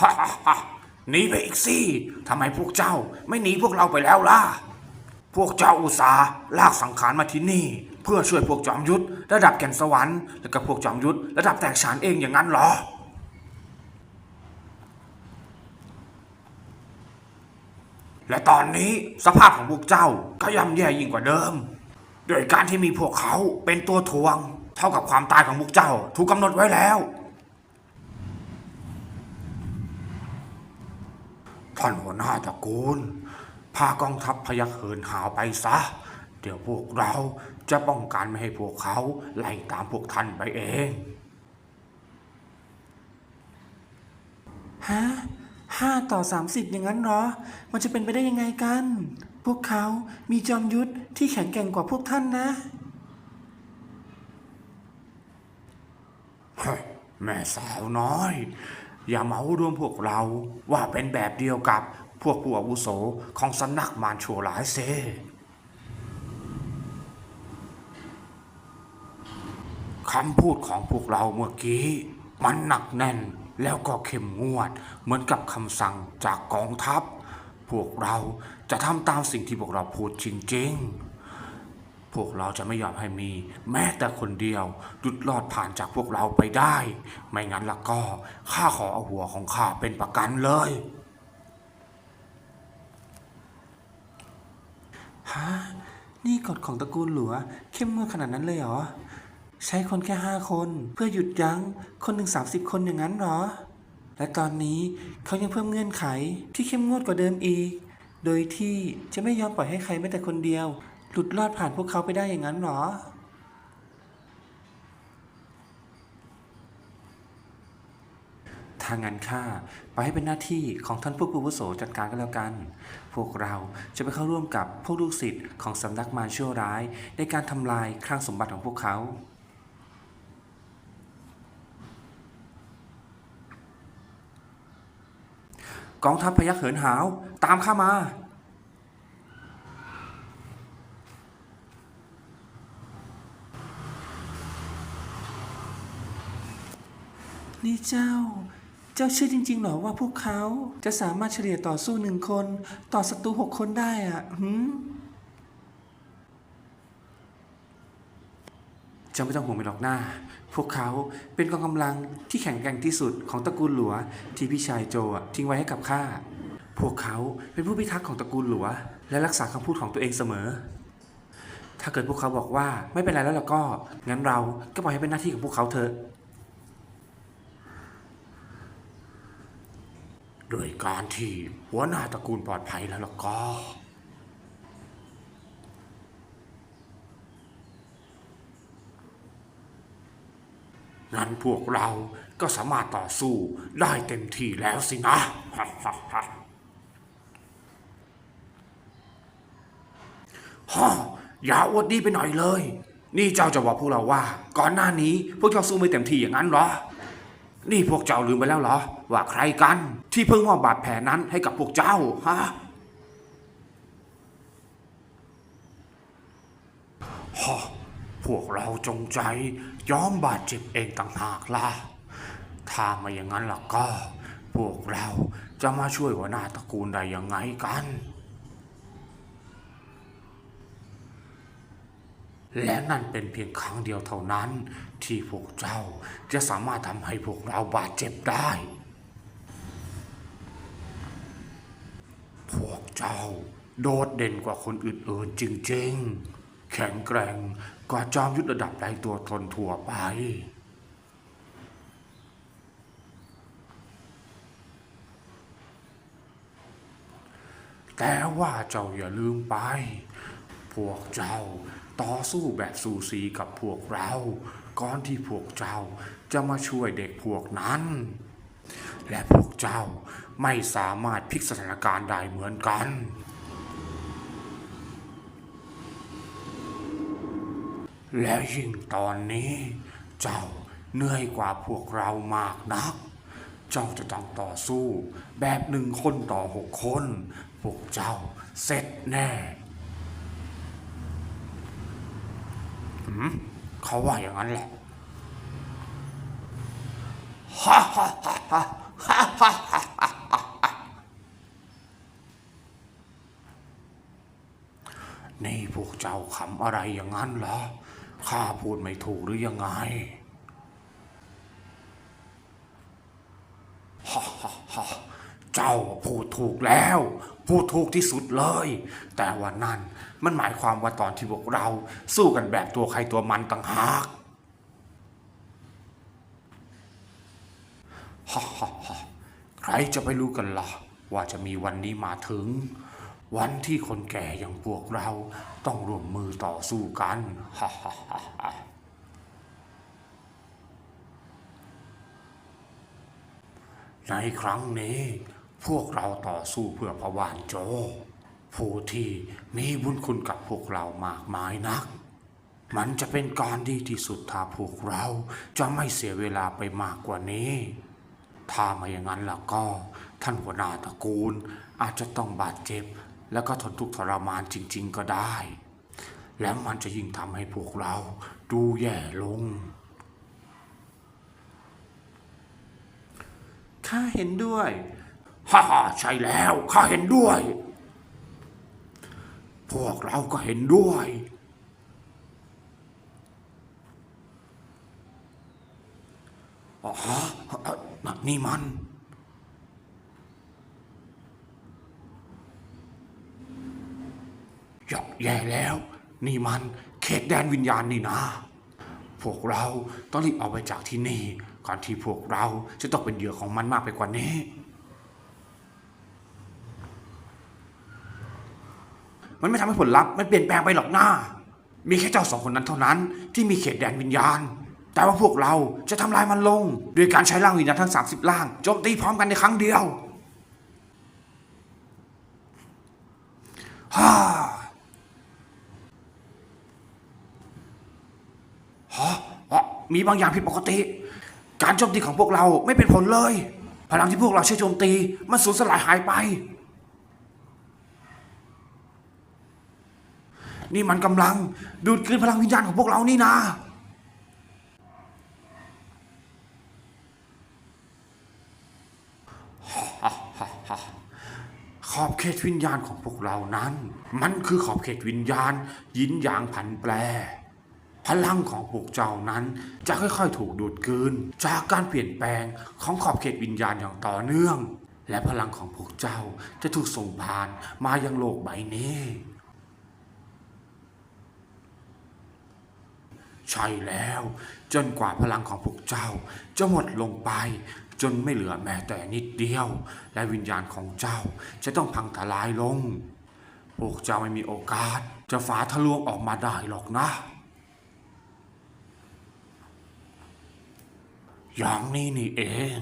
ฮ่าฮ่าหนีไปอีกสิทำไมพวกเจ้าไม่หนีพวกเราไปแล้วล่ะ พวกเจ้าอุตสาหลากสังขารมาที่นี่ เพื่อช่วยพวกจอมยุทธระดับแก่นสวรรค์และกับพวกจอมยุทธระดับแตกฉานเองอย่างนั้นเหรอและตอนนี้สภาพของพวกเจ้าก็ย่ำแย่ยิ่งกว่าเดิม โดยการที่มีพวกเขาเป็นตัวทวง เท่ากับความตายของพวกเจ้าถูกกำหนดไว้แล้ว ท่านหัวหน้าตระกูล พากองทัพพยัคฆ์เหินหาวไปซะ เดี๋ยวพวกเราจะป้องกันไม่ให้พวกเขาไล่ตามพวกท่านไปเอง ฮะห้าต่อสามสิบอย่างนั้นเหรอ มันจะเป็นไปได้ยังไงกัน พวกเขามีจอมยุทธที่แข็งแกร่งกว่าพวกท่านนะเฮ้ยแม่สาวน้อย อย่าเมารวมพวกเราว่าเป็นแบบเดียวกับพวกผู้อาวุโสของสำนักมารชั่วร้ายเซคำพูดของพวกเราเมื่อกี้ มันหนักแน่นแล้วก็เข้มงวด เหมือนกับคำสั่งจากกองทัพ พวกเราจะทำตามสิ่งที่พวกเราพูดจริง ๆ วกเราจะไม่ยอมให้มี แม้แต่คนเดียวหลุดรอดผ่านจากพวกเราไปได้ ไม่งั้นล่ะก็ข้าขอเอาหัวของข้าเป็นประกันเลยฮะนี่กฎของตระกูลหลัว เข้มงวดขนาดนั้นเลยเหรอ ใช้คนแค่ห้าคนเพื่อหยุดยั้งคนหนึ่งสามสิบคนอย่างนั้นเหรอ และตอนนี้เขายังเพิ่มเงื่อนไขที่เข้มงวดกว่าเดิมอีก โดยที่จะไม่ยอมปล่อยให้ใครแม้แต่คนเดียว หลุดรอดผ่านพวกเขาไปได้อย่างนั้นหรอ ถ้างั้นข้าไปให้เป็นหน้าที่ของท่านผู้อาวุโสจัดการก็แล้วกัน พวกเราจะไปเข้าร่วมกับพวกลูกศิษย์ของสำนักมารชั่วร้าย ในการทำลายคลังสมบัติของพวกเขากองทัพพยัคฆ์เหินหาว ตามข้ามา นี่เจ้า เจ้าเชื่อจริง ๆ หรอว่าพวกเขาจะสามารถเฉลี่ยต่อสู้หนึ่งคน ต่อศัตรูหกคนได้อะหืมเจ้าไม่ต้องห่วงไปหรอกหน้า พวกเขาเป็นกองกำลังที่แข็งแกร่งที่สุดของตระกูลหลัว ที่พี่ชายโจอะทิ้งไว้ให้กับข้า พวกเขาเป็นผู้พิทักษ์ของตระกูลหลัว และรักษาคำพูดของตัวเองเสมอถ้าเกิดพวกเขาบอกว่าไม่เป็นไรแล้วล่ะก็ งั้นเราก็ปล่อยให้เป็นหน้าที่ของพวกเขาเถอะ โดยการที่หัวหน้าตระกูลปลอดภัยแล้วล่ะก็ งั้นพวกเราก็สามารถต่อสู้ได้เต็มที่แล้วสินะ ฮ่าอย่าอวดดีไปหน่อยเลย นี่เจ้าจะบอกพวกเราว่า ก่อนหน้านี้พวกเจ้าสู้ไม่เต็มที่อย่างนั้นเหรอ นี่พวกเจ้าลืมไปแล้วเหรอ ว่าใครกัน ที่เพิ่งมอบบาดแผลนั้นให้กับพวกเจ้าฮะฮ่าพวกเราจงใจยอมบาดเจ็บเองต่างหากล่ะ ถ้าไม่อย่างนั้นล่ะก็ พวกเราจะมาช่วยหัวหน้าตระกูลได้ยังไงกัน และนั่นเป็นเพียงครั้งเดียวเท่านั้น ที่พวกเจ้าจะสามารถทำให้พวกเราบาดเจ็บได้ พวกเจ้าโดดเด่นกว่าคนอื่นๆจริงๆ แข็งแกร่งกว่าจอมยุทธระดับใดตัวทนทั่วไป แต่ว่าเจ้าอย่าลืมไป พวกเจ้า ต่อสู้แบบสูสีกับพวกเรา ก่อนที่พวกเจ้าจะมาช่วยเด็กพวกนั้น และพวกเจ้าไม่สามารถพลิกสถานการณ์ได้เหมือนกัน และยิ่งตอนนี้ เจ้าเหนื่อยกว่าพวกเรามากนัก เจ้าจะต้องต่อสู้ แบบหนึ่งคนต่อหกคน พวกเจ้าเสร็จแน่ เขาว่าอย่างนั้นแหละฮ่าฮ่าฮ่าฮ่าฮ่าฮ่านี่พวกเจ้าขำอะไรอย่างนั้นเหรอ ข้าพูดไม่ถูกหรือยังไงฮ่าฮ่าฮ่าเจ้าพูดถูกแล้ว พูดถูกที่สุดเลย แต่ว่านั่น มันหมายความว่าตอนที่พวกเราสู้กันแบบตัวใครตัวมันต่างหากฮ่าฮ่าฮ่าใครจะไปรู้กันล่ะ ว่าจะมีวันนี้มาถึง วันที่คนแก่อย่างพวกเราต้องร่วมมือต่อสู้กันฮ่าฮ่าฮ่าในครั้งนี้ พวกเราต่อสู้เพื่อพระวานโจ ผู้ที่มีบุญคุณกับพวกเรามากมายนัก มันจะเป็นการดีที่สุดถ้าพวกเราจะไม่เสียเวลาไปมากกว่านี้ ถ้าไม่อย่างนั้นล่ะก็ ท่านหัวหน้าตระกูลอาจจะต้องบาดเจ็บ แล้วก็ทนทุกข์ทรมานจริง ๆ ก็ได้ แล้วมันจะยิ่งทำให้พวกเราดูแย่ลงข้าเห็นด้วย ฮ่าฮ่าใช่แล้ว ข้าเห็นด้วย พวกเราก็เห็นด้วย อ๋อ นี่มันยอแย่แล้ว นี่มันเขตแดนวิญญาณนี่นะ พวกเราต้องรีบเอาไปจากที่นี่ ก่อนที่พวกเราจะต้องเป็นเหยื่อของมันมากไปกว่านี้ มันไม่ทำให้ผลลัพธ์มันเปลี่ยนแปลงไปหรอกหน้า มีแค่เจ้าสองคนนั้นเท่านั้นที่มีเขตแดนวิญญาณ แต่ว่าพวกเราจะทำลายมันลง โดยการใช้ร่างวิญญาณทั้ง 30 ร่างโจมตีพร้อมกันในครั้งเดียวฮ่าฮะมีบางอย่างผิดปกติ การโจมตีของพวกเราไม่เป็นผลเลย พลังที่พวกเราใช้โจมตี มันสูญสลายหายไป นี่มันกำลังดูดกลืนพลังวิญญาณของพวกเรานี่นาขอบเขตวิญญาณของพวกเรานั้น มันคือขอบเขตวิญญาณ ยินหยางผันแปร พลังของพวกเจ้านั้นจะค่อยๆ ถูกดูดกลืน จากการเปลี่ยนแปลงของขอบเขตวิญญาณอย่างต่อเนื่อง และพลังของพวกเจ้าจะถูกส่งผ่านมายังโลกใบนี้ ใช่แล้ว จนกว่าพลังของพวกเจ้า จะหมดลงไป จนไม่เหลือแม้แต่นิดเดียว และวิญญาณของเจ้าจะต้องพังทลายลง พวกเจ้าไม่มีโอกาส จะฝาทะลวงออกมาได้หรอกนะ อย่างนี้นี่เอง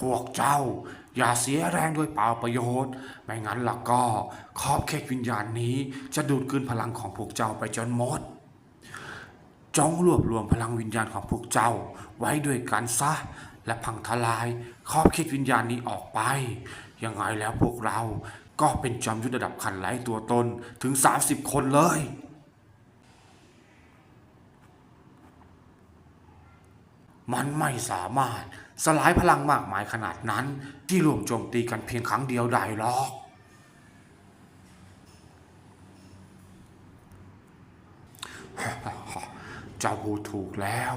พวกเจ้า อย่าเสียแรงด้วยเปล่าประโยชน์ ไม่งั้นล่ะก็ขอบเขตวิญญาณนี้ จะดูดกลืนพลังของพวกเจ้าไปจนหมด จงรวบรวมพลังวิญญาณของพวกเจ้า ไว้ด้วยกันซะ และพังทลายขอบเขตวิญญาณนี้ออกไป ยังไงแล้วพวกเราก็เป็นจอมยุทธระดับขันไลตัวตนถึง 30 คนเลย มันไม่สามารถสลายพลังมากมายขนาดนั้น ที่รวมโจมตีกันเพียงครั้งเดียวได้หรอกเจ้าพูดถูกแล้ว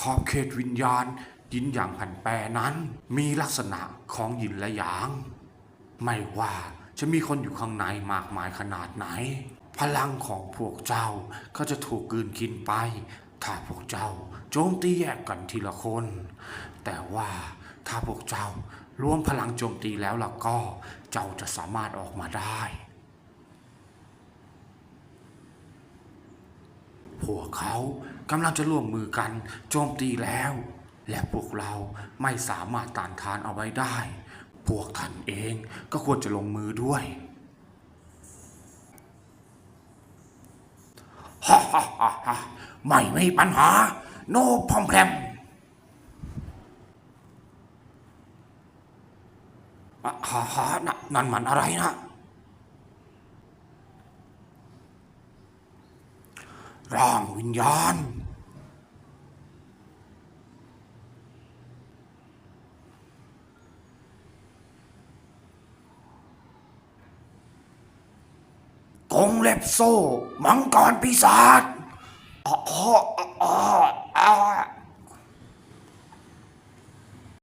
ขอบเขตวิญญาณยินอย่างผันแปรนั้นมีลักษณะของยินและหยาง ไม่ว่าจะมีคนอยู่ข้างในมากมายขนาดไหน พลังของพวกเจ้าก็จะถูกกืนกินไป ถ้าพวกเจ้า โจมตีแยกกันทีละคน แต่ว่าถ้าพวกเจ้ารวมพลังโจมตีแล้วล่ะก็เจ้าจะสามารถออกมาได้ พวกเขากำลังจะร่วมมือกันโจมตีแล้ว และพวกเราไม่สามารถต้านทานเอาไว้ได้ พวกท่านเองก็ควรจะลงมือด้วยฮ่าฮ่าฮ่าฮ่าไม่มีปัญหา โนพอมแพรมฮ่าฮ่านั่นมันอะไรนะ ร่างวิญญาณ กงเล็บโซ่ มังกรปีศาจ อ๋ออ๋ออ๋ออ๋อ